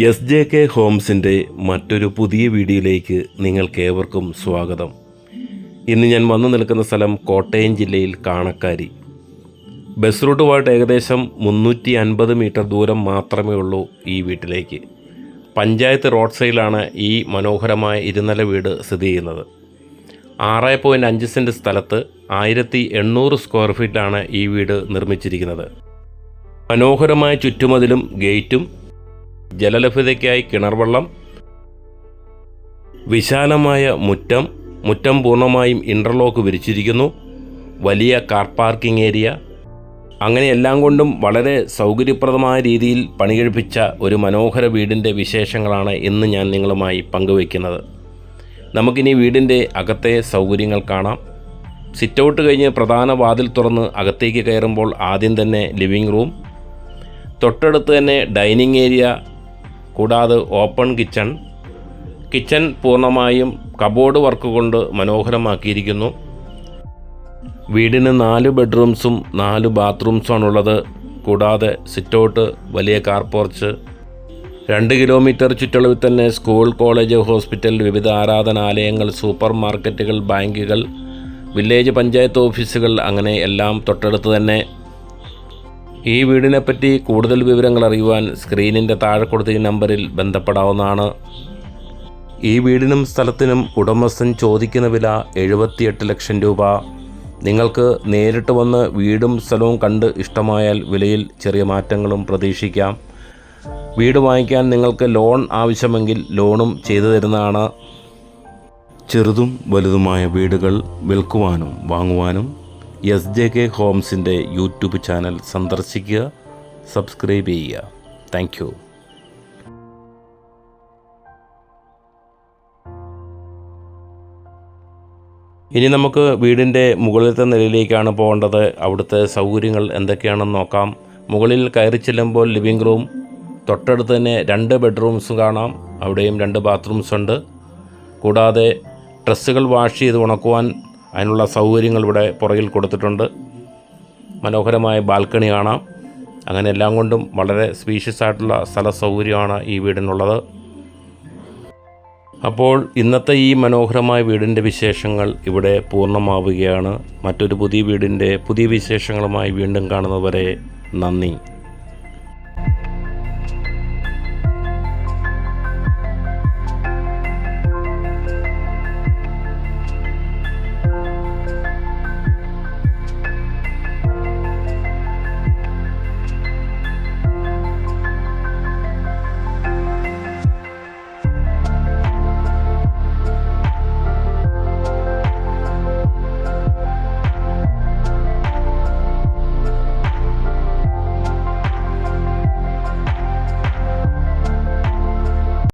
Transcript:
S J K ഹോംസിന്റെ മറ്റൊരു പുതിയ വീഡിയോയിലേക്ക് നിങ്ങൾക്കേവർക്കും സ്വാഗതം. ഇന്ന് ഞാൻ വന്നു നിൽക്കുന്ന സ്ഥലം കോട്ടയം ജില്ലയിൽ കാണക്കാരി. ബസ് റൂട്ടുമായിട്ട് ഏകദേശം മുന്നൂറ്റി അൻപത് മീറ്റർ ദൂരം മാത്രമേ ഉള്ളൂ ഈ വീട്ടിലേക്ക്. പഞ്ചായത്ത് റോഡ് സൈഡിലാണ് ഈ മനോഹരമായ ഇരുനില വീട് സ്ഥിതി ചെയ്യുന്നത്. ആറ് പോയിന്റ് അഞ്ച് സെന്റ് സ്ഥലത്ത് ആയിരത്തി എണ്ണൂറ് സ്ക്വയർ ഫീറ്റാണ് ഈ വീട് നിർമ്മിച്ചിരിക്കുന്നത്. മനോഹരമായ ചുറ്റുമതിലും ഗേറ്റും ജലലഭ്യതയ്ക്കായി കിണർവെള്ളം വിശാലമായ മുറ്റം മുറ്റം പൂർണമായും ഇന്റർലോക്ക് വിരിച്ചിരിക്കുന്നു വലിയ കാർ പാർക്കിംഗ് ഏരിയ. അങ്ങനെ എല്ലാം കൊണ്ടും വളരെ സൗകര്യപ്രദമായ രീതിയിൽ പണികഴിപ്പിച്ച ഒരു മനോഹര വീടിന്റെ വിശേഷങ്ങളാണ് ഇന്ന് ഞാൻ നിങ്ങളുമായി പങ്കുവയ്ക്കുന്നത്. നമുക്കിനി വീടിന്റെ അകത്തെ സൗകര്യങ്ങൾ കാണാം. സിറ്റ് ഔട്ട് കഴിഞ്ഞ് പ്രധാന വാതിൽ തുറന്ന് അകത്തേക്ക് കയറുമ്പോൾ ആദ്യം തന്നെ ലിവിംഗ് റൂം. തൊട്ടടുത്ത് തന്നെ ഡൈനിങ് ഏരിയ കൂടാതെ ഓപ്പൺ കിച്ചൺ. കിച്ചൺ പൂർണമായും കബോർഡ് വർക്ക് കൊണ്ട് മനോഹരമാക്കിയിരിക്കുന്നു. വീടിന് നാല് ബെഡ്റൂംസും നാല് ബാത്റൂംസുമാണുള്ളത് കൂടാതെ സിറ്റൗട്ട് വലിയ കാർ പോർച്ച്. രണ്ട് കിലോമീറ്റർ ചുറ്റളവിൽ തന്നെ സ്കൂൾ കോളേജ് ഹോസ്പിറ്റൽ വിവിധ ആരാധനാലയങ്ങൾ സൂപ്പർ മാർക്കറ്റുകൾ ബാങ്കുകൾ വില്ലേജ് പഞ്ചായത്ത് ഓഫീസുകൾ അങ്ങനെ എല്ലാം തൊട്ടടുത്ത് തന്നെ. ഈ വീടിനെപ്പറ്റി കൂടുതൽ വിവരങ്ങൾ അറിയുവാൻ സ്ക്രീനിന്റെ താഴെ കൊടുത്ത ഈ നമ്പറിൽ ബന്ധപ്പെടാവുന്നതാണ്. ഈ വീടിനും സ്ഥലത്തിനും ഉടമസ്ഥൻ ചോദിക്കുന്ന വില എഴുപത്തിയെട്ട് ലക്ഷം രൂപ. നിങ്ങൾക്ക് നേരിട്ട് വന്ന് വീടും സ്ഥലവും കണ്ട് ഇഷ്ടമായാൽ വിലയിൽ ചെറിയ മാറ്റങ്ങളും പ്രതീക്ഷിക്കാം. വീട് വാങ്ങിക്കാൻ നിങ്ങൾക്ക് ലോൺ ആവശ്യമെങ്കിൽ ലോണും ചെയ്തു തരുന്നതാണ്. ചെറുതും വലുതുമായ വീടുകൾ വിൽക്കുവാനും വാങ്ങുവാനും എസ് ജെ കെ ഹോംസിന്റെ യൂട്യൂബ് ചാനൽ സന്ദർശിക്കുക സബ്സ്ക്രൈബ് ചെയ്യുക. താങ്ക് ഇനി നമുക്ക് വീടിന്റെ മുകളിലത്തെ നിലയിലേക്കാണ് പോകേണ്ടത്. അവിടുത്തെ സൗകര്യങ്ങൾ എന്തൊക്കെയാണെന്ന് നോക്കാം. മുകളിൽ കയറി ചെല്ലുമ്പോൾ ലിവിംഗ് റൂം തൊട്ടടുത്ത് തന്നെ രണ്ട് ബെഡ്റൂംസ് കാണാം. അവിടെയും രണ്ട് ബാത്റൂംസ് ഉണ്ട്. കൂടാതെ ഡ്രസ്സുകൾ വാഷ് ചെയ്ത് ഉണക്കുവാൻ അതിനുള്ള സൗകര്യങ്ങൾ ഇവിടെ പുറകിൽ കൊടുത്തിട്ടുണ്ട്. മനോഹരമായ ബാൽക്കണി കാണാം. അങ്ങനെ എല്ലാം കൊണ്ടും വളരെ സ്പീഷ്യസ് ആയിട്ടുള്ള സ്ഥല സൗകര്യമാണ് ഈ വീടിനുള്ളത്. അപ്പോൾ ഇന്നത്തെ ഈ മനോഹരമായ വീടിന്റെ വിശേഷങ്ങൾ ഇവിടെ പൂർണമാവുകയാണ്. മറ്റൊരു പുതിയ വീടിന്റെ പുതിയ വിശേഷങ്ങളുമായി വീണ്ടും കാണുന്നവരെ നന്ദി.